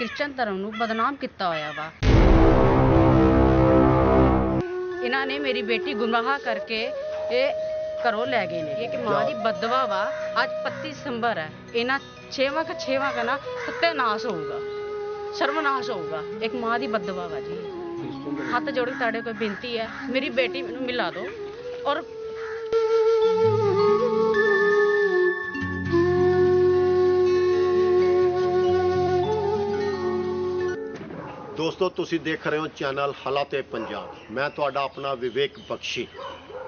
Christian ਧਰਮ ਨੂੰ ਬਦਨਾਮ ਕੀਤਾ ਹੋਇਆ ਵਾ। ਇਹਨਾਂ ਨੇ ਮੇਰੀ ਬੇਟੀ ਗੁੰਮਰਾਹ ਕਰਕੇ ਇਹ ਘਰੋਂ ਲੈ ਗਏ ਨੇ। ਇਹ ਕਿ ਮਾਂ ਦੀ ਬਦਵਾ ਵਾ। ਅੱਜ 25 ਦਸੰਬਰ ਹੈ। ਇਹਨਾਂ ਛੇਵਾਂ ਕ ਛੇਵਾਂ ਕਾ ਨਾ ਸੱਤਿਆਨਾਸ਼ ਹੋਊਗਾ। ਸਰਵਨਾਸ਼ ਹੋਊਗਾ। ਇੱਕ ਮਾਂ ਦੀ ਬਦਵਾ ਵਾ ਜੀ। ਹੱਥ ਜੋੜ ਕੇ ਤੁਹਾਡੇ ਕੋਲ ਬੇਨਤੀ ਹੈ। ਮੇਰੀ ਬੇਟੀ ਮੈਨੂੰ ਮਿਲਾ ਦਿਓ। ਔਰ ਦੋਸਤੋ, ਤੁਸੀਂ ਦੇਖ ਰਹੇ ਹੋ ਚੈਨਲ ਹਾਲਾਤੇ ਪੰਜਾਬ। ਮੈਂ ਤੁਹਾਡਾ ਆਪਣਾ ਵਿਵੇਕ ਬਖਸ਼ੀ।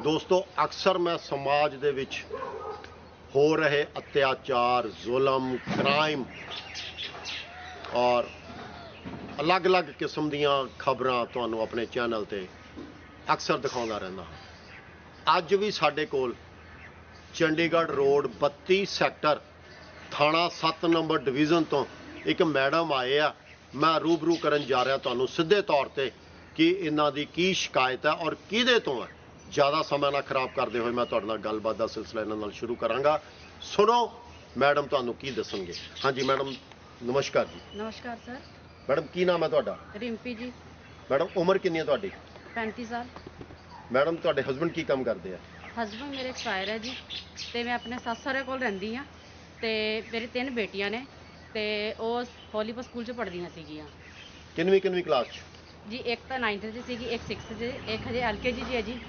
ਦੋਸਤੋ, ਅਕਸਰ ਮੈਂ ਸਮਾਜ ਦੇ ਵਿੱਚ ਹੋ ਰਹੇ ਅਤਿਆਚਾਰ, ਜ਼ੁਲਮ ਕ੍ਰਾਈਮ ਔਰ ਅਲੱਗ-ਅਲੱਗ ਕਿਸਮ ਦੀਆਂ ਖਬਰਾਂ ਤੁਹਾਨੂੰ ਆਪਣੇ ਚੈਨਲ ਤੇ ਅਕਸਰ ਦਿਖਾਉਂਦਾ ਰਹਿੰਦਾ ਹਾਂ। ਅੱਜ ਵੀ ਸਾਡੇ ਕੋਲ ਚੰਡੀਗੜ੍ਹ ਰੋਡ 32 ਸੈਕਟਰ, ਥਾਣਾ 7 ਨੰਬਰ ਡਿਵੀਜ਼ਨ ਤੋਂ ਇੱਕ ਮੈਡਮ ਆਏ ਆ। ਮੈਂ ਰੂਬਰੂ ਕਰਨ ਜਾ ਰਿਹਾ ਤੁਹਾਨੂੰ ਸਿੱਧੇ ਤੌਰ ਤੇ ਕਿ ਇਹਨਾਂ ਦੀ ਕੀ ਸ਼ਿਕਾਇਤ ਹੈ ਔਰ ਕਿਹਦੇ ਤੋਂ ਹੈ। ਜ਼ਿਆਦਾ ਸਮਾਂ ਨਾ ਖਰਾਬ ਕਰਦੇ ਹੋਏ ਮੈਂ ਤੁਹਾਡੇ ਨਾਲ ਗੱਲਬਾਤ ਦਾ ਸਿਲਸਿਲਾ ਇਹਨਾਂ ਨਾਲ ਸ਼ੁਰੂ ਕਰਾਂਗਾ। ਸੁਣੋ ਮੈਡਮ ਤੁਹਾਨੂੰ ਕੀ ਦੱਸਣਗੇ? ਹਾਂਜੀ ਮੈਡਮ ਨਮਸਕਾਰ ਜੀ। ਨਮਸਕਾਰ ਸਰ। ਮੈਡਮ ਕੀ ਨਾਮ ਹੈ ਤੁਹਾਡਾ? ਰਿੰਪੀ ਜੀ। ਮੈਡਮ ਉਮਰ ਕਿੰਨੀ ਹੈ ਤੁਹਾਡੀ? 35 ਸਾਲ। ਮੈਡਮ ਤੁਹਾਡੇ ਹਸਬੰਡ ਕੀ ਕੰਮ ਕਰਦੇ ਆ? ਹਸਬੰਡ ਮੇਰੇ ਐਕਸਪਾਇਰ ਹੈ ਜੀ। ਤੇ ਮੈਂ ਆਪਣੇ ਸੱਸ ਸਹੁਰੇ ਕੋਲ ਰਹਿੰਦੀ ਆ ਤੇ ਮੇਰੀ ਤਿੰਨ ਬੇਟੀਆਂ ਨੇ। ਤੇ ਉਹ ਹੋਲੀਪੁਰ ਸਕੂਲ 'ਚ ਪੜ੍ਹਦੀਆਂ ਸੀਗੀਆਂ। ਕਿੰਨਵੀਂ ਕਿੰਨਵੀਂ ਕਲਾਸ 'ਚ? ਜੀ ਇੱਕ ਤਾਂ 9th 'ਚ ਸੀਗੀ ਇੱਕ 6th 'ਚ ਇੱਕ ਹਜੇ ਐਲਕੇਜੀ 'ਚ ਹੈ ਜੀ।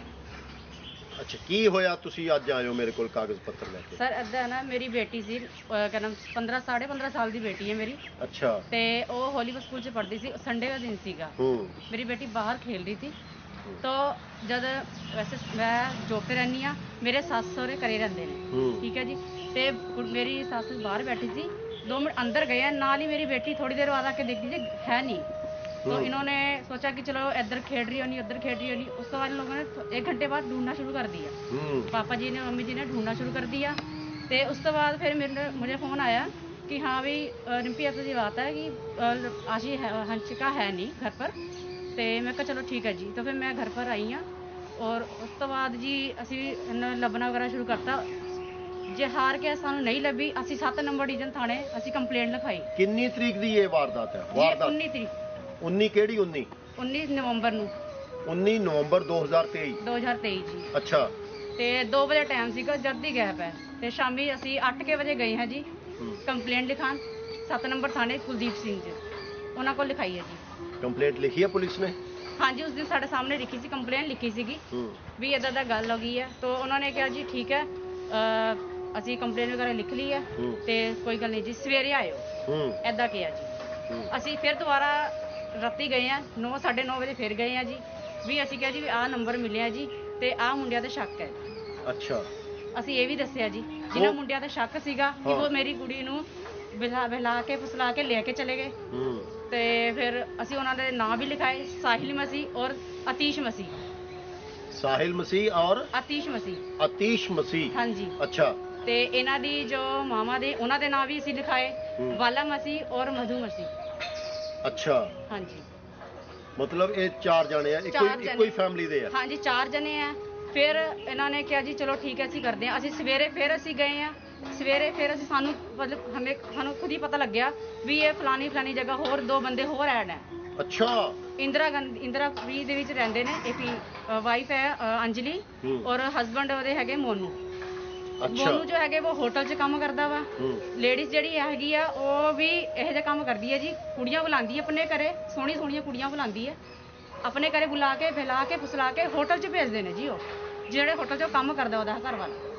ਅੱਛਾ ਕੀ ਹੋਇਆ? ਤੁਸੀਂ ਅੱਜ ਆਏ ਹੋ ਮੇਰੇ ਕੋਲ ਕਾਗਜ਼ ਪੱਤਰ ਲੈ ਕੇ। ਸਰ ਅੱਧਾ ਨਾ ਮੇਰੀ ਬੇਟੀ ਸੀ ਕਹਿੰਦਾ 15 15.5 ਸਾਲ ਦੀ ਬੇਟੀ ਹੈ ਮੇਰੀ। ਅੱਛਾ। ਤੇ ਉਹ ਹੋਲੀਵੁੱਡ ਸਕੂਲ 'ਚ ਪੜ੍ਹਦੀ ਸੀ ਸੰਡੇ ਦਾ ਦਿਨ ਸੀਗਾ। ਹੂੰ। ਮੇਰੀ ਬੇਟੀ ਬਾਹਰ ਖੇਲ ਰਹੀ ਸੀ ਤੋ ਜਦ ਵੈਸੇ ਮੈਂ ਜੋ ਤੇ ਰਹਿੰਦੀ ਆ ਮੇਰੇ ਸੱਸ ਸਹੁਰੇ ਘਰੇ ਰਹਿੰਦੇ ਨੇ। ਠੀਕ ਹੈ ਜੀ। ਤੇ ਮੇਰੀ ਸੱਸ ਬਾਹਰ ਬੈਠੀ ਸੀ। दो मिनट अंदर गए हैं नाल ही मेरी बेटी थोड़ी देर बाद आके देखती थी है नहीं तो हम्म। इन्होंने सोचा कि चलो इधर खेल रही होनी उधर खेल रही होनी उस के बाद इन लोगों ने थो- एक घंटे बाद ढूंढना शुरू कर दिया ਹੂੰ पापा जी ने मम्मी जी ने ढूंढना शुरू कर दिया तो उस तो बाद फिर मेरे मुझे फ़ोन आया कि हाँ भी अ, रिम्पी ऐसा जी बात है कि अ, आशी है हंसिका है नहीं घर पर तो मैं कहा चलो ठीक है जी तो फिर मैं घर पर आई हाँ और उस तो बाद जी ਅਸੀਂ ਇਹਨਾਂ ਲੱਭਣਾ ਵਗੈਰਾ ਸ਼ੁਰੂ ਕਰਤਾ ਜੇ ਹਾਰ ਕੇ ਸਾਨੂੰ ਨਹੀਂ ਲੱਭੀ ਅਸੀਂ 7 ਨੰਬਰ ਡਿਵੀਜ਼ਨ ਥਾਣੇ ਅਸੀਂ ਕੰਪਲੇਂਟ ਲਿਖਾਈ। ਕਿੰਨੀ ਤਰੀਕ ਦੀ ਇਹ ਵਾਰਦਾਤ ਹੈ? ਵਾਰਦਾਤ? 19 ਤਰੀਕ। 19 ਕਿਹੜੀ 19 19 ਨਵੰਬਰ ਨੂੰ। 19 ਨਵੰਬਰ 2023 2023 ਜੀ। ਅੱਛਾ। ਤੇ 2 ਵਜੇ ਟਾਈਮ ਸੀਗਾ ਜਦ ਦੀ ਗੈਪ ਹੈ। ਤੇ ਸ਼ਾਮੀ ਅਸੀਂ 8 ਕੇ ਵਜੇ ਗਏ ਹਾਂ ਜੀ। ਹੂੰ। ਕੰਪਲੇਂਟ ਲਿਖਾਣ 7 ਨੰਬਰ ਥਾਣੇ ਕੁਲਦੀਪ ਸਿੰਘ ਜੀ। ਉਹਨਾਂ ਕੋਲ ਲਿਖਾਈ ਹੈ ਜੀ। ਕੰਪਲੇਂਟ ਲਿਖੀ ਹੈ ਪੁਲਿਸ ਨੇ? ਹਾਂਜੀ ਉਸ ਦਿਨ ਸਾਡੇ ਸਾਹਮਣੇ ਲਿਖੀ ਸੀ ਕੰਪਲੇਂਟ ਲਿਖੀ ਸੀਗੀ। ਹੂੰ। ਵੀ ਇਦਾਂ ਦਾ ਗੱਲ ਹੋ ਗਈ ਹੈ। ਤਾਂ ਉਹਨਾਂ ਨੇ ਕਿਹਾ ਜੀ ਠੀਕ ਹੈ ਅ, ਅਸੀਂ ਕੰਪਲੇਂਟ ਵਗੈਰਾ ਲਿਖ ਲਈ ਹੈ ਹੂੰ। ਤੇ ਕੋਈ ਗੱਲ ਨਹੀਂ ਜੀ ਸਵੇਰੇ ਆਇਓ। ਹੂੰ। ਐਦਾਂ ਕਿਹਾ ਜੀ। ਹੂੰ। ਅਸੀਂ ਫਿਰ ਦੁਬਾਰਾ ਰਾਤੀ ਗਏ ਆ 9 9:30 ਵਜੇ ਫਿਰ ਗਏ ਆ ਜੀ। ਵੀ ਅਸੀਂ ਕਿਹਾ ਜੀ ਵੀ ਆਹ ਨੰਬਰ ਮਿਲਿਆ ਜੀ ਤੇ ਆਹ ਮੁੰਡਿਆਂ ਤੇ ਸ਼ੱਕ ਹੈ। ਅੱਛਾ। ਅਸੀਂ ਇਹ ਵੀ ਦੱਸਿਆ ਜੀ ਜਿਨ੍ਹਾਂ ਉਹ- ਮੁੰਡਿਆਂ ਤੇ ਸ਼ੱਕ ਸੀਗਾ ਕਿ ਹਾਂ। ਉਹ ਮੇਰੀ ਕੁੜੀ ਨੂੰ ਬਿਲਾ ਬਿਲਾ ਕੇ ਫਸਲਾ ਕੇ ਲੈ ਕੇ ਚਲੇ ਗਏ। ਹੂੰ। ਤੇ ਫਿਰ ਅਸੀਂ ਉਹਨਾਂ ਦੇ ਨਾਂ ਵੀ ਲਿਖਾਏ ਸਾਹਿਲ ਮਸੀਹ ਔਰ ਅਤੀਸ਼ ਮਸੀਹ। ਸਾਹਿਲ ਮਸੀਹ ਔਰ ਅਤੀਸ਼ ਮਸੀਹ। ਅਤੀਸ਼ ਮਸੀਹ। ਹਾਂਜੀ। ਅੱਛਾ। ਤੇ ਇਹਨਾਂ ਦੀ ਜੋ ਮਾਮਾ ਦੇ ਉਹਨਾਂ ਦੇ ਨਾਂ ਵੀ ਅਸੀਂ ਲਿਖਾਏ। ਵਾਲਾ ਮਸੀਹ ਔਰ ਮਧੂ ਮਸੀਹ ਅੱਛਾ। ਹਾਂਜੀ। ਮਤਲਬ ਇਹ ਚਾਰ ਜਾਣੇ ਆ ਇੱਕੋ ਚਾਰ ਹੀ- ਇੱਕੋ ਹੀ ਜਾਣੇ। ਫੈਮਿਲੀ ਦੇ ਆ? ਹਾਂਜੀ ਚਾਰ ਜਣੇ ਆ। ਫਿਰ ਇਹਨਾਂ ਨੇ ਕਿਹਾ ਜੀ ਚਲੋ ਠੀਕ ਹੈ ਅਸੀਂ ਕਰਦੇ ਹਾਂ। ਅਸੀਂ ਸਵੇਰੇ ਫਿਰ ਅਸੀਂ ਗਏ ਆ ਸਵੇਰੇ ਫਿਰ ਅਸੀਂ ਸਾਨੂੰ ਮਤਲਬ ਹਮੇ ਸਾਨੂੰ ਖੁਦ ਹੀ ਪਤਾ ਲੱਗਿਆ ਵੀ ਇਹ ਫਲਾਣੀ ਫਲਾਣੀ ਜਗ੍ਹਾ ਹੋਰ ਦੋ ਬੰਦੇ ਹੋਰ ਐਡ ਹੈ। ਅੱਛਾ। ਇੰਦਰਾ ਗਾਂਧੀ ਇੰਦਰਾ ਫਰੀ ਦੇ ਵਿੱਚ ਰਹਿੰਦੇ ਨੇ ਏਪੀ ਵਾਈਫ ਹੈ ਅ, ਅੰਜਲੀ ਹੂੰ। ਔਰ ਹਸਬੰਡ ਉਹਦੇ ਹੈਗੇ ਮੋਨੂ। ਮੋਨੂ ਜੋ ਹੈਗੇ ਉਹ ਹੋਟਲ 'ਚ ਕੰਮ ਕਰਦਾ ਵਾ। ਲੇਡੀਜ਼ ਜਿਹੜੀ ਹੈਗੀ ਆ ਉਹ ਵੀ ਇਹੋ ਜਿਹਾ ਕੰਮ ਕਰਦੀ ਹੈ ਜੀ। ਕੁੜੀਆਂ ਬੁਲਾਉਂਦੀ ਹੈ ਆਪਣੇ ਘਰੇ ਸੋਹਣੀ ਸੋਹਣੀਆਂ ਕੁੜੀਆਂ ਬੁਲਾਉਂਦੀ ਹੈ ਆਪਣੇ ਘਰੇ ਬੁਲਾ ਕੇ ਬੁਲਾ ਕੇ ਫੁਸਲਾ ਕੇ ਹੋਟਲ 'ਚ ਭੇਜਦੇ ਨੇ ਜੀ ਉਹ। ਜਿਹੜੇ ਹੋਟਲ 'ਚ ਉਹ ਕੰਮ ਕਰਦਾ ਉਹਦਾ ਘਰ ਵਾਲਾ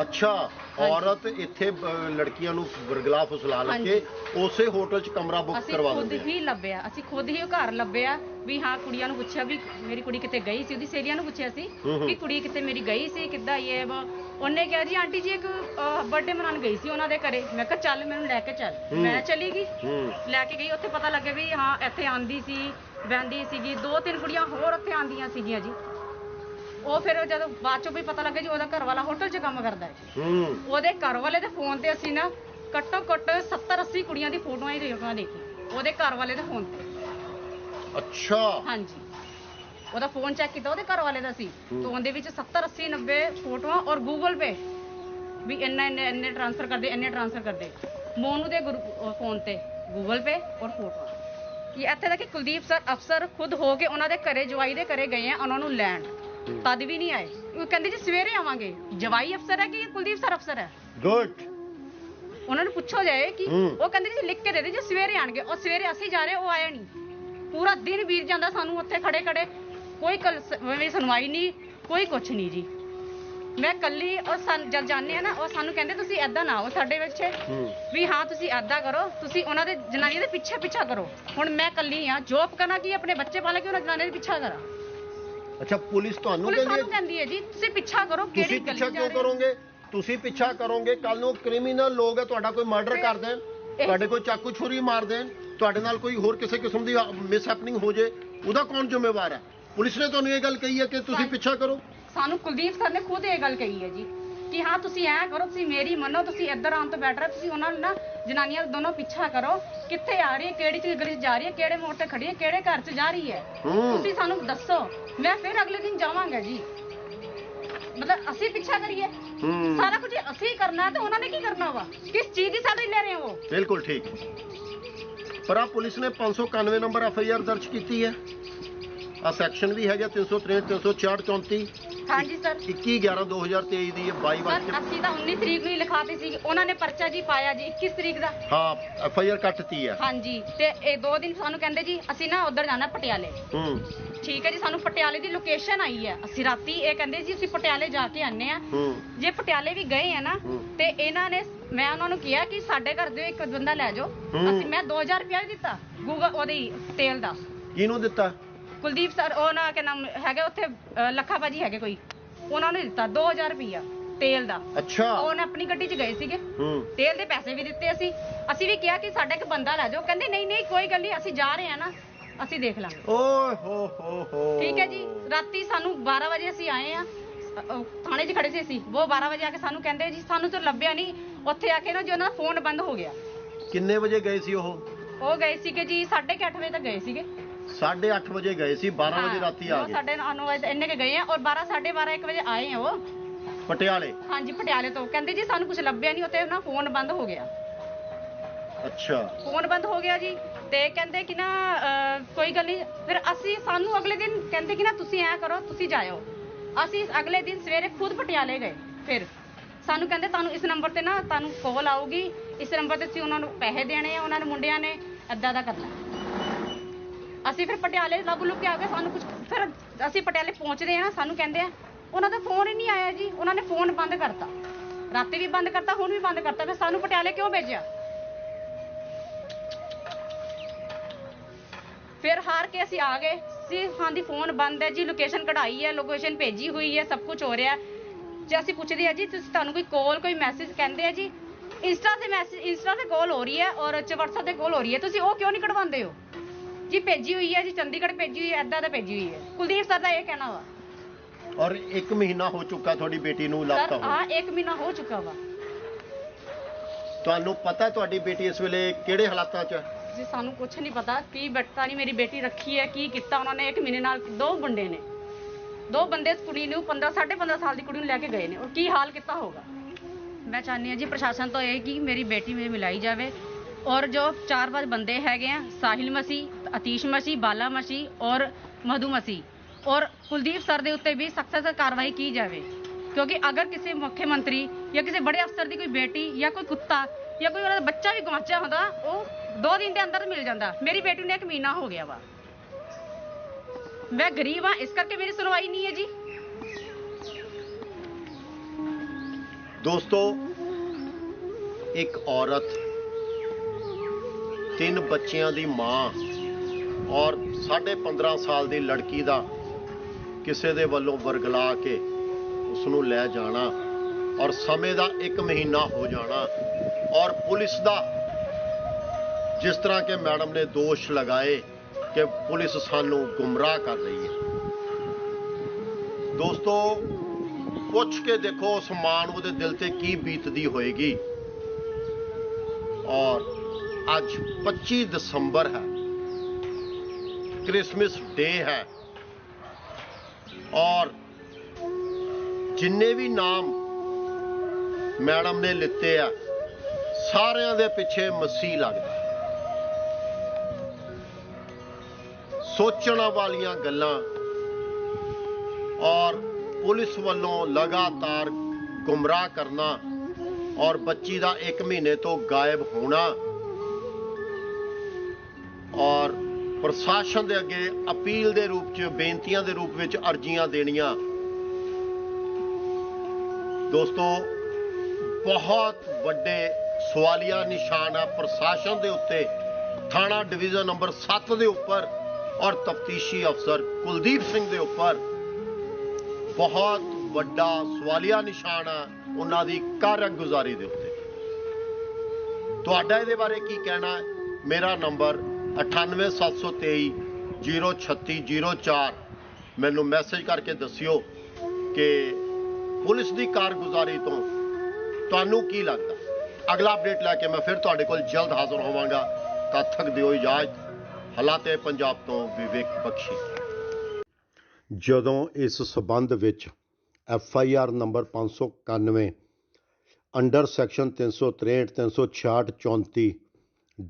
ਅੱਛਾ ਔਰਤ ਇੱਥੇ ਲੜਕੀਆਂ ਨੂੰ ਬਰਗਲਾ ਫੁਸਲਾ ਲਾ ਕੇ ਉਸੇ ਹੋਟਲ 'ਚ ਕਮਰਾ ਬੁੱਕ ਅਸੀਂ ਕਰਵਾ ਖੁਦ ਦਿੰਦੇ ਆ। ਹੀ ਲੱਭਿਆ ਅਸੀਂ ਖੁਦ ਹੀ ਉਹ ਘਰ ਲੱਭਿਆ ਵੀ ਹਾਂ ਕੁੜੀਆਂ ਨੂੰ ਪੁੱਛਿਆ ਵੀ ਮੇਰੀ ਕੁੜੀ ਕਿਤੇ ਗਈ ਸੀ ਉਹਦੀ ਸਹੇਲੀਆਂ ਨੂੰ ਪੁੱਛਿਆ ਸੀ ਹੂੰ ਹੂੰ। ਕਿ ਕੁੜੀ ਕਿਤੇ ਮੇਰੀ ਗਈ ਸੀ ਕਿੱਦਾਂ ਇਹ ਵਾ? ਉਹਨੇ ਕਿਹਾ ਜੀ ਆਂਟੀ ਜੀ ਇੱਕ ਬਰਥਡੇ ਮਨਾਉਣ ਗਈ ਸੀ ਉਹਨਾਂ ਦੇ ਘਰੇ। ਮੈਂ ਕਿਹਾ ਚੱਲ ਮੈਨੂੰ ਲੈ ਕੇ ਚੱਲ। ਹੂੰ। ਮੈਂ ਚਲੀ ਗਈ। ਹੂੰ। ਲੈ ਕੇ ਗਈ ਉੱਥੇ ਪਤਾ ਲੱਗਿਆ ਵੀ ਹਾਂ ਇੱਥੇ ਆਂਦੀ ਸੀ ਬਹਿੰਦੀ ਸੀਗੀ ਦੋ ਤਿੰਨ ਕੁੜੀਆਂ ਹੋਰ ਉੱਥੇ ਆਂਦੀਆਂ ਸੀਗੀਆਂ ਜੀ। ਉਹ ਫਿਰ ਜਦੋਂ ਬਾਅਦ ਚੋਂ ਵੀ ਪਤਾ ਲੱਗਿਆ ਜੀ ਉਹਦਾ ਘਰ ਵਾਲਾ ਹੋਟਲ 'ਚ ਕੰਮ ਕਰਦਾ ਹੈ। ਹੂੰ। ਉਹਦੇ ਘਰ ਵਾਲੇ ਦੇ ਫੋਨ ਤੇ ਅਸੀਂ ਨਾ ਘੱਟੋ ਘੱਟ 70 80 ਕੁੜੀਆਂ ਦੀ ਫੋਟੋਆਂ ਹੀ ਦੇਖੀਆਂ ਦੇਖੀ। ਉਹਦੇ ਘਰ ਵਾਲੇ ਦੇ ਫੋਨ ਤੇ। ਅੱਛਾ। ਹਾਂਜੀ। ਉਹਦਾ ਫੋਨ ਚੈੱਕ ਕੀਤਾ ਉਹਦੇ ਘਰ ਵਾਲੇ ਦਾ ਸੀ। ਹੂੰ। ਤੋਂ ਉਹਦੇ ਵਿੱਚ 70 80 90 ਫੋਟੋਆਂ ਔਰ ਗੂਗਲ ਪੇ ਵੀ ਇੰਨਾ ਇੰਨੇ ਇੰਨੇ ਟ੍ਰਾਂਸਫਰ ਕਰਦੇ ਇੰਨੇ ਟ੍ਰਾਂਸਫਰ ਕਰਦੇ। ਮੋਨੂ ਦੇ ਫੋਨ ਤੇ ਗੂਗਲ ਪੇ ਔਰ ਫੋਟੋ ਕਿ ਇੱਥੇ ਤੱਕ ਕਿ ਕੁਲਦੀਪ ਸਰ ਅਫਸਰ ਖੁਦ ਹੋ ਕੇ ਉਹਨਾਂ ਦੇ ਘਰੇ ਜਵਾਈ ਦੇ ਘਰੇ ਗਏ ਆ ਉਹਨਾਂ ਨੂੰ ਲੈਣ। ਤਦ ਵੀ ਨਹੀਂ ਆਏ। ਉਹ ਕਹਿੰਦੇ ਜੀ ਸਵੇਰੇ ਆਵਾਂਗੇ। ਜਵਾਈ ਅਫਸਰ ਹੈ ਕਿ ਕੁਲਦੀਪ ਸਰ ਅਫਸਰ ਹੈ? ਗੁੱਡ। ਉਹਨਾਂ ਨੂੰ ਪੁੱਛੋ ਜਾਏ ਕਿ ਹੂੰ। ਉਹ ਕਹਿੰਦੇ ਜੀ ਲਿਖ ਕੇ ਦੇ ਦੇ ਜੀ ਸਵੇਰੇ ਆਣਗੇ। ਔਰ ਸਵੇਰੇ ਅਸੀਂ ਜਾ ਰਹੇ ਉਹ ਆਇਆ ਨਹੀਂ। ਪੂਰਾ ਦਿਨ ਬੀਤ ਜਾਂਦਾ ਸਾਨੂੰ ਉੱਥੇ ਖੜੇ ਖੜੇ। ਕੋਈ ਕਲ ਮੇਰੀ ਸੁਣਵਾਈ ਨਹੀਂ ਕੋਈ ਕੁਛ ਨਹੀਂ ਜੀ। ਮੈਂ ਕੱਲੀ ਔਰ ਸਨ ਜਦ ਜਾਂਦੇ ਆ ਨਾ ਉਹ ਸਾਨੂੰ ਕਹਿੰਦੇ ਤੁਸੀਂ ਐਦਾਂ ਨਾ ਆਓ ਸਾਡੇ ਵਿੱਚ ਹੂੰ। ਵੀ ਹਾਂ ਤੁਸੀਂ ਐਦਾਂ ਕਰੋ ਤੁਸੀਂ ਉਹਨਾਂ ਦੇ ਜਨਾਨੀਆਂ ਦੇ ਪਿੱਛੇ ਪਿੱਛਾ ਕਰੋ। ਹੁਣ ਮੈਂ ਕੱਲੀ ਆ ਜੋਬ ਕਰਨਾ ਕੀ ਆਪਣੇ ਬੱਚੇ ਪਾਲੇ ਕਿ ਉਹਨਾਂ ਜਨਾਨੀਆਂ ਦੇ ਪਿੱਛਾ ਕਰਾਂ? ਅੱਛਾ ਪੁਲਿਸ ਤੁਹਾਨੂੰ ਪੁਲਿਸ ਕਹਿੰਦੀ ਸਾਨੂੰ ਹੈ ਕਹਿੰਦੀ ਹੈ ਜੀ ਤੁਸੀਂ ਪਿੱਛਾ ਕਰੋ ਕਿਹੜੀ ਤੁਸੀਂ ਗਲੀ ਪਿੱਛਾ ਜਾ ਕਿਉਂ ਰਹੇ ਹੋ? ਕਰੋਗੇ ਤੁਸੀਂ ਪਿੱਛਾ ਕਰੋਗੇ ਕੱਲ ਨੂੰ ਕ੍ਰਿਮੀਨਲ ਲੋਕ ਹੈ ਤੁਹਾਡਾ ਕੋਈ ਮਰਡਰ ਕਰ ਦੇਣ ਇਹ- ਤੁਹਾਡੇ ਕੋਈ ਚਾਕੂ ਛੁਰੀ ਮਾਰ ਦੇਣ ਤੁਹਾਡੇ ਨਾਲ ਕੋਈ ਹੋਰ ਕਿਸੇ ਕਿਸਮ ਦੀ ਮਿਸ ਹੈਪਨਿੰਗ ਹੋ ਜੇ ਉਹਦਾ ਕੌਣ ਜ਼ਿੰਮੇਵਾਰ ਹੈ ਪੁਲਿਸ ਨੇ ਤੁਹਾਨੂੰ ਇਹ ਗੱਲ ਕਹੀ ਹੈ ਕਿ ਤੁਸੀਂ। ਪਿੱਛਾ ਕਰੋ ਸਾਨੂੰ ਕੁਲਦੀਪ ਸਰ ਨੇ ਖੁਦ ਇਹ ਗੱਲ ਕਹੀ ਹੈ ਜੀ ਕਿ ਹਾਂ ਤੁਸੀਂ ਐਂ ਕਰੋ ਤੁਸੀਂ ਮੇਰੀ ਮੰਨੋ ਤੁਸੀਂ ਇੱਧਰ ਆਉਣ ਤੋਂ ਬੈਟਰ ਹੈ ਤੁਸੀਂ ਉਹਨਾਂ ਨੂੰ ਨਾ ਜਨਾਨੀਆਂ ਦੋਨੋਂ ਪਿੱਛਾ ਕਰੋ ਕਿੱਥੇ ਆ ਰਹੀ ਹੈ ਕਿਹੜੀ ਚੀਜ਼ ਗਲੀ 'ਚ ਜਾ ਰਹੀ ਹੈ ਕਿਹੜੇ ਮੋੜ ਤੇ ਖੜੀ ਹੈ ਕਿਹੜੇ ਘਰ 'ਚ ਜਾ ਰਹੀ ਹੈ। ਹੂੰ। ਤੁਸੀਂ ਸਾਨੂੰ ਦੱਸੋ ਮੈਂ ਫਿਰ ਅਗਲੇ ਦਿਨ ਜਾਵਾਂਗਾ ਜੀ। ਮਤਲਬ ਅਸੀਂ ਪਿੱਛਾ ਕਰੀਏ। ਹੂੰ। ਸਾਰਾ ਕੁਝ ਅਸੀਂ ਕਰਨਾ ਹੈ ਤਾਂ ਉਹਨਾਂ ਨੇ ਕੀ ਕਰਨਾ ਵਾ? ਕਿਸ ਚੀਜ਼ ਦੀ ਸੈਲਰੀ ਲੈ ਰਹੇ ਹੋ? ਬਿਲਕੁਲ ਠੀਕ। ਪਰ ਆ ਪੁਲਿਸ ਨੇ 591 ਨੰਬਰ ਐਫ ਆਈ ਆਰ ਦਰਜ ਕੀਤੀ ਹੈ। ਆ ਸੈਕਸ਼ਨ ਵੀ ਹੈਗਾ 363 364 34 ਹਾਂਜੀ ਸਰ। 21 11 2023 ਦੀ ਇਹ 22 ਸਰ ਅਸੀਂ ਤਾਂ 19 ਤਰੀਕ ਨੂੰ ਹੀ ਲਿਖਾਤੀ ਸੀ। ਉਹਨਾਂ ਨੇ ਪਰਚਾ ਜੀ ਪਾਇਆ ਜੀ 21 ਤਰੀਕ ਦਾ। ਹਾਂ ਐਫ ਆਈ ਆਰ ਕੱਟਤੀ ਹੈ। ਹਾਂਜੀ ਤੇ ਇਹ ਦੋ ਦਿਨ ਸਾਨੂੰ ਕਹਿੰਦੇ ਜੀ ਅਸੀਂ ਨਾ ਉਧਰ ਜਾਣਾ ਪਟਿਆਲੇ। ਹੂੰ। ਠੀਕ ਹੈ ਜੀ ਸਾਨੂੰ ਪਟਿਆਲੇ ਦੀ ਲੋਕੇਸ਼ਨ ਆਈ ਹੈ। ਅਸੀਂ ਰਾਤੀ ਇਹ ਕਹਿੰਦੇ ਜੀ ਅਸੀਂ ਪਟਿਆਲੇ ਜਾ ਕੇ ਆਨੇ ਆ ਹੂੰ। ਜੇ ਪਟਿਆਲੇ ਵੀ ਗਏ ਆ ਨਾ ਹੂੰ। ਤੇ ਇਹਨਾਂ ਨੇ ਮੈਂ ਉਹਨਾਂ ਨੂੰ ਕਿਹਾ ਕਿ ਸਾਡੇ ਘਰ ਦੇ ਇੱਕ ਬੰਦਾ ਲੈ ਜਾਓ। ਹੂੰ। ਅਸੀਂ ਮੈਂ 2000 ਰੁਪਇਆ ਵੀ ਦਿੱਤਾ ਗੂਗਲ ਉਹਦੀ ਤੇਲ ਦਾ। ਕਿਹਨੂੰ ਦਿੱਤਾ? ਕੁਲਦੀਪ ਸਰ ਉਹ ਨਾ ਕਿ ਨਾਮ ਹੈਗੇ ਉੱਥੇ ਅ, ਲੱਖਾ ਭਾਜੀ ਹੈਗੇ ਕੋਈ। ਉਹਨਾਂ ਨੇ ਦਿੱਤਾ 2000 ਰੁਪਇਆ ਤੇਲ ਦਾ। ਅੱਛਾ। ਉਹਨੇ ਆਪਣੀ ਗੱਡੀ 'ਚ ਗਏ ਸੀਗੇ। ਹੂੰ। ਤੇਲ ਦੇ ਪੈਸੇ ਵੀ ਦਿੱਤੇ ਅਸੀਂ। ਅਸੀਂ ਵੀ ਕਿਹਾ ਕਿ ਸਾਡਾ ਇੱਕ ਬੰਦਾ ਲੈ ਜਾਓ। ਕਹਿੰਦੇ ਨਹੀਂ ਨਹੀਂ ਕੋਈ ਗੱਲ ਨਹੀਂ ਅਸੀਂ ਜਾ ਰਹੇ ਆ ਨਾ ਅਸੀਂ ਦੇਖ ਲਾਂਗੇ। ਓਏ ਹੋ ਹੋ ਹੋ। ਠੀਕ ਹੈ ਜੀ। ਰਾਤੀ ਸਾਨੂੰ 12 ਵਜੇ ਅਸੀਂ ਆਏ ਆ ਥਾਣੇ 'ਚ ਖੜੇ ਸੀ ਅਸੀਂ। ਉਹ 12 ਵਜੇ ਆ ਕੇ ਸਾਨੂੰ ਕਹਿੰਦੇ ਜੀ ਸਾਨੂੰ ਤਾਂ ਲੱਭਿਆ ਨਹੀਂ। ਉੱਥੇ ਆ ਕੇ ਨਾ ਜੀ ਉਹਨਾਂ ਦਾ ਫੋਨ ਬੰਦ ਹੋ ਗਿਆ। ਕਿੰਨੇ ਵਜੇ ਗਏ ਸੀ ਉਹ? ਉਹ ਗਏ ਸੀਗੇ ਜੀ 8:30 ਵਜੇ ਤੱਕ ਗਏ ਸੀਗੇ। 8:30 ਵਜੇ ਗਏ ਸੀ 12 ਵਜੇ ਰਾਤੀ ਆ ਗਏ। ਸਾਡੇ 9 ਵਜੇ ਇੰਨੇ ਕੇ ਗਏ ਆ ਔਰ 12 12:30 1 ਵਜੇ ਆਏ ਆ ਉਹ। ਪਟਿਆਲੇ? ਹਾਂਜੀ ਪਟਿਆਲੇ ਤੋਂ। ਕਹਿੰਦੇ ਜੀ ਸਾਨੂੰ ਕੁਝ ਲੱਭਿਆ ਨਹੀਂ ਉੱਥੇ ਨਾ ਫੋਨ ਬੰਦ ਹੋ ਗਿਆ। ਅੱਛਾ। ਫੋਨ ਬੰਦ ਹੋ ਗਿਆ ਜੀ ਤੇ ਕਹਿੰਦੇ ਕਿ ਨਾ ਕੋਈ ਗੱਲ ਨਹੀਂ ਫਿਰ ਅਸੀਂ ਸਾਨੂੰ ਅਗਲੇ ਦਿਨ ਕਹਿੰਦੇ ਕਿ ਨਾ ਤੁਸੀਂ ਐ ਕਰੋ ਤੁਸੀਂ ਜਾਇਓ। ਅਸੀਂ ਅਗਲੇ ਦਿਨ ਸਵੇਰੇ ਖੁਦ ਪਟਿਆਲੇ ਗਏ ਫਿਰ। ਸਾਨੂੰ ਕਹਿੰਦੇ ਤੁਹਾਨੂੰ ਇਸ ਨੰਬਰ ਤੇ ਨਾ ਤੁਹਾਨੂੰ ਕਾਲ ਆਊਗੀ। ਇਸ ਨੰਬਰ ਤੇ ਤੁਸੀਂ ਉਹਨਾਂ ਨੂੰ ਪੈਸੇ ਦੇਣੇ ਆ ਉਹਨਾਂ ਨੇ ਮੁੰਡਿਆਂ ਨੇ ਏਦਾਂ ਦਾ ਕਰਨਾ। ਅਸੀਂ ਫਿਰ ਪਟਿਆਲੇ ਲੱਭ ਲੁੱਕ ਕੇ ਆ ਗਏ, ਸਾਨੂੰ ਕੁਝ ਫਿਰ ਅਸੀਂ ਪਟਿਆਲੇ ਪਹੁੰਚਦੇ ਆ ਨਾ, ਸਾਨੂੰ ਕਹਿੰਦੇ ਆ, ਉਹਨਾਂ ਦਾ ਫੋਨ ਹੀ ਨਹੀਂ ਆਇਆ ਜੀ, ਉਹਨਾਂ ਨੇ ਫੋਨ ਬੰਦ ਕਰਤਾ। ਰਾਤੀ ਵੀ ਬੰਦ ਕਰਤਾ, ਹੁਣ ਵੀ ਬੰਦ ਕਰਤਾ, ਫਿਰ ਸਾਨੂੰ ਪਟਿਆਲੇ ਕਿਉਂ ਭੇਜਿਆ? ਫਿਰ ਹਾਰ ਕੇ ਅਸੀਂ ਆ ਗਏ ਸੀ ਹਾਂ ਦੀ ਫੋਨ ਬੰਦ ਹੈ ਜੀ ਲੋਕੇਸ਼ਨ ਕਢਾਈ ਹੈ ਲੋਕੇਸ਼ਨ ਭੇਜੀ ਹੋਈ ਹੈ, ਸਭ ਕੁਝ ਹੋ ਰਿਹਾ। ਜੇ ਅਸੀਂ ਪੁੱਛਦੇ ਆ ਜੀ, ਤੁਸੀਂ ਤੁਹਾਨੂੰ ਕੋਈ ਕਾਲ ਕੋਈ ਮੈਸੇਜ ਕਹਿੰਦੇ ਆ ਜੀ ਇੰਸਟਾ ਤੇ ਮੈਸੇਜ ਇੰਸਟਾ ਤੇ ਕਾਲ ਹੋ ਰਹੀ ਹੈ ਔਰ ਚ WhatsApp ਤੇ ਕਾਲ ਹੋ ਰਹੀ ਹੈ, ਤੁਸੀਂ ਉਹ ਕਿਉਂ ਨਹੀਂ ਕਢਵਾਉਂਦੇ ਹੋ? ਜੀ ਭੇਜੀ ਹੋਈ ਹੈ ਜੀ ਚੰਡੀਗੜ੍ਹ ਭੇਜੀ ਹੋਈ ਹੈ ਐਦਾਂ ਦਾ ਭੇਜੀ ਹੋਈ ਹੈ। ਕੁਲਦੀਪ ਸਰ ਦਾ ਇਹ ਕਹਿਣਾ ਵਾ। ਔਰ 1 ਮਹੀਨਾ ਹੋ ਚੁੱਕਾ ਤੁਹਾਡੀ ਬੇਟੀ ਨੂੰ ਲਾਪਤਾ ਸਰ ਆ ਇੱਕ ਮਹੀਨਾ ਹੋ ਚੁੱਕਾ ਵਾ। ਤੁਹਾਨੂੰ ਪਤਾ ਤੁਹਾਡੀ ਬੇਟੀ ਇਸ ਵੇਲੇ ਕਿਹੜੇ ਹਾਲਾਤਾਂ 'ਚ ਹੈ? ਜੀ ਸਾਨੂੰ ਕੁਝ ਨਹੀਂ ਪਤਾ। ਕੀ ਬਟਤਾ ਨਹੀਂ ਮੇਰੀ ਬੇਟੀ ਰੱਖੀ ਹੈ ਕੀ ਕੀਤਾ ਉਹਨਾਂ ਨੇ। ਇੱਕ ਮਹੀਨੇ ਨਾਲ ਦੋ ਮੁੰਡੇ ਨੇ। ਦੋ ਬੰਦੇ ਇਸ ਕੁੜੀ ਨੂੰ 15 15.5 ਸਾਲ ਦੀ ਕੁੜੀ ਨੂੰ ਲੈ ਕੇ ਗਏ ਨੇ। ਔਰ ਕੀ ਹਾਲ ਕੀਤਾ ਹੋਗਾ ਮੈਂ ਚਾਹੁੰਦੀ ਹਾਂ ਜੀ ਪ੍ਰਸ਼ਾਸਨ ਤੋਂ ਇਹ ਕਿ ਮੇਰੀ ਬੇਟੀ ਮੈਨੂੰ ਮਿਲਾਈ ਜਾਵੇ। ਔਰ ਜੋ ਚਾਰ ਪੰਜ ਬੰਦੇ ਹੈਗੇ ਆ ਸਾਹਿਲ ਮਸੀ ਅਤੀਸ਼ ਮਸੀ ਬਾਲਾ ਮਸੀ ਔਰ ਮਧੂ ਮਸੀ ਔਰ ਕੁਲਦੀਪ ਸਰ ਦੇ ਉੱਤੇ ਵੀ ਸਖਤ ਸਖਤ ਕਾਰਵਾਈ ਕੀ ਜਾਵੇ। ਕਿਉਂਕਿ ਅਗਰ ਕਿਸੇ ਮੁੱਖ ਮੰਤਰੀ ਜਾਂ ਕਿਸੇ ਬੜੇ ਅਫਸਰ ਦੀ ਕੋਈ ਬੇਟੀ ਜਾਂ ਕੋਈ ਕੁੱਤਾ ਜਾਂ ਕੋਈ ਉਹਦਾ ਬੱਚਾ ਵੀ ਗਵਾਚਿਆ ਹੁੰਦਾ, ਉਹ ਦੋ ਦਿਨ ਦੇ ਅੰਦਰ ਮਿਲ ਜਾਂਦਾ। ਮੇਰੀ ਬੇਟੀ ਨੂੰ ਇੱਕ ਮਹੀਨਾ ਹੋ ਗਿਆ ਵਾ। ਮੈਂ ਗਰੀਬ ਆ ਇਸ ਕਰਕੇ ਮੇਰੀ ਸੁਣਵਾਈ ਨਹੀਂ ਹੈ ਜੀ। ਦੋਸਤੋ, ਇੱਕ ਔਰਤ ਤਿੰਨ ਬੱਚਿਆਂ ਦੀ ਮਾਂ ਔਰ 15.5 ਸਾਲ ਦੀ ਲੜਕੀ ਦਾ ਕਿਸੇ ਦੇ ਵੱਲੋਂ ਵਰਗਲਾ ਕੇ ਉਸ ਨੂੰ ਲੈ ਜਾਣਾ ਔਰ ਸਮੇਂ ਦਾ 1 ਮਹੀਨਾ ਹੋ ਜਾਣਾ ਔਰ ਪੁਲਿਸ ਦਾ ਜਿਸ ਤਰ੍ਹਾਂ ਕਿ ਮੈਡਮ ਨੇ ਦੋਸ਼ ਲਗਾਏ ਕਿ ਪੁਲਿਸ ਸਾਨੂੰ ਗੁੰਮਰਾਹ ਕਰ ਰਹੀ ਹੈ। ਦੋਸਤੋ, ਪੁੱਛ ਕੇ ਦੇਖੋ ਉਸ ਮਾਂ ਨੂੰ ਉਹਦੇ ਦਿਲ ਤੇ ਕੀ ਬੀਤਦੀ ਹੋਏਗੀ। ਔਰ ਅੱਜ 25 ਦਸੰਬਰ ਹੈ। ਕ੍ਰਿਸਮਸ ਡੇ ਹੈ ਔਰ ਜਿੰਨੇ ਵੀ ਨਾਮ ਮੈਡਮ ਨੇ ਲਿੱਤੇ ਆ ਸਾਰਿਆਂ ਦੇ ਪਿੱਛੇ ਮਸੀਹ ਲੱਗਦਾ ਸੋਚਣ ਵਾਲੀਆਂ ਗੱਲਾਂ ਔਰ ਪੁਲਿਸ ਵੱਲੋਂ ਲਗਾਤਾਰ ਗੁੰਮਰਾਹ ਕਰਨਾ ਔਰ ਬੱਚੀ ਦਾ 1 ਮਹੀਨੇ ਤੋਂ ਗਾਇਬ ਹੋਣਾ ਔਰ ਪ੍ਰਸ਼ਾਸਨ ਦੇ ਅੱਗੇ ਅਪੀਲ ਦੇ ਰੂਪ 'ਚ, ਬੇਨਤੀਆਂ ਦੇ ਰੂਪ ਵਿੱਚ ਅਰਜ਼ੀਆਂ ਦੇਣੀਆਂ। ਦੋਸਤੋ, ਬਹੁਤ ਵੱਡੇ ਸਵਾਲੀਆ ਨਿਸ਼ਾਨ ਆ ਪ੍ਰਸ਼ਾਸਨ ਦੇ ਉੱਤੇ। ਥਾਣਾ ਡਿਵੀਜ਼ਨ ਨੰਬਰ 7 ਦੇ ਉੱਪਰ ਔਰ ਤਫਤੀਸ਼ੀ ਅਫਸਰ ਕੁਲਦੀਪ ਸਿੰਘ ਦੇ ਉੱਪਰ ਬਹੁਤ ਵੱਡਾ ਸਵਾਲੀਆ ਨਿਸ਼ਾਨ ਆ ਉਹਨਾਂ ਦੀ ਕਾਰਗੁਜ਼ਾਰੀ ਦੇ ਉੱਤੇ। ਤੁਹਾਡਾ ਇਹਦੇ ਬਾਰੇ ਕੀ ਕਹਿਣਾ? ਮੇਰਾ ਨੰਬਰ 98723 03604 ਮੈਨੂੰ ਮੈਸੇਜ ਕਰਕੇ ਦੱਸਿਓ ਕਿ ਪੁਲਿਸ ਦੀ ਕਾਰਗੁਜ਼ਾਰੀ ਤੋਂ ਤੁਹਾਨੂੰ ਕੀ ਲੱਗਦਾ ਅਗਲਾ ਅਪਡੇਟ ਲੈ ਕੇ ਮੈਂ ਫਿਰ ਤੁਹਾਡੇ ਕੋਲ ਜਲਦ ਹਾਜ਼ਰ ਹੋਵਾਂਗਾ ਤਦ ਤੱਕ ਦਿਓ ਇਜਾਜ਼ਤ ਹਾਲਾਤੇ ਪੰਜਾਬ ਤੋਂ ਵਿਵੇਕ ਬਖਸ਼ੀ ਜਦੋਂ ਇਸ ਸਬੰਧ ਵਿੱਚ F I R number 591 under section 363 366 34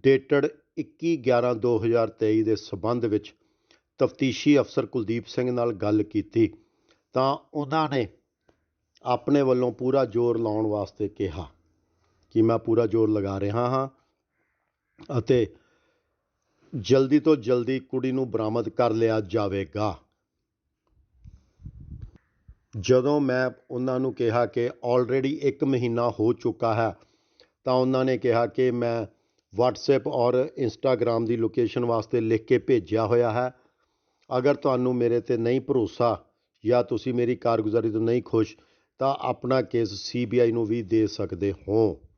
dated 21/11/2023 ਦੇ ਸਬੰਧ ਵਿੱਚ ਤਫਤੀਸ਼ੀ ਅਫਸਰ ਕੁਲਦੀਪ ਸਿੰਘ ਨਾਲ ਗੱਲ ਕੀਤੀ ਤਾਂ ਉਹਨਾਂ ਨੇ ਆਪਣੇ ਵੱਲੋਂ ਪੂਰਾ ਜ਼ੋਰ ਲਾਉਣ ਵਾਸਤੇ ਕਿਹਾ ਕਿ ਮੈਂ ਪੂਰਾ ਜ਼ੋਰ ਲਗਾ ਰਿਹਾ ਹਾਂ ਅਤੇ ਜਲਦੀ ਤੋਂ ਜਲਦੀ ਕੁੜੀ ਨੂੰ ਬਰਾਮਦ ਕਰ ਲਿਆ ਜਾਵੇਗਾ। ਜਦੋਂ ਮੈਂ ਉਹਨਾਂ ਨੂੰ ਕਿਹਾ ਕਿ ਆਲਰੇਡੀ 1 ਮਹੀਨਾ ਹੋ ਚੁੱਕਾ ਹੈ ਤਾਂ ਉਹਨਾਂ ਨੇ ਕਿਹਾ ਕਿ ਮੈਂ ਵਟਸਐਪ ਔਰ ਇੰਸਟਾਗ੍ਰਾਮ ਦੀ ਲੋਕੇਸ਼ਨ ਵਾਸਤੇ ਲਿਖ ਕੇ ਭੇਜਿਆ ਹੋਇਆ ਹੈ। ਅਗਰ ਤੁਹਾਨੂੰ ਮੇਰੇ ਤੇ ਨਹੀਂ ਭਰੋਸਾ ਜਾਂ ਤੁਸੀਂ ਮੇਰੀ ਕਾਰਗੁਜ਼ਾਰੀ ਤੋਂ ਨਹੀਂ ਖੁਸ਼, ਤਾਂ ਆਪਣਾ ਕੇਸ ਸੀ ਬੀ ਆਈ ਨੂੰ ਵੀ ਦੇ ਸਕਦੇ ਹੋ।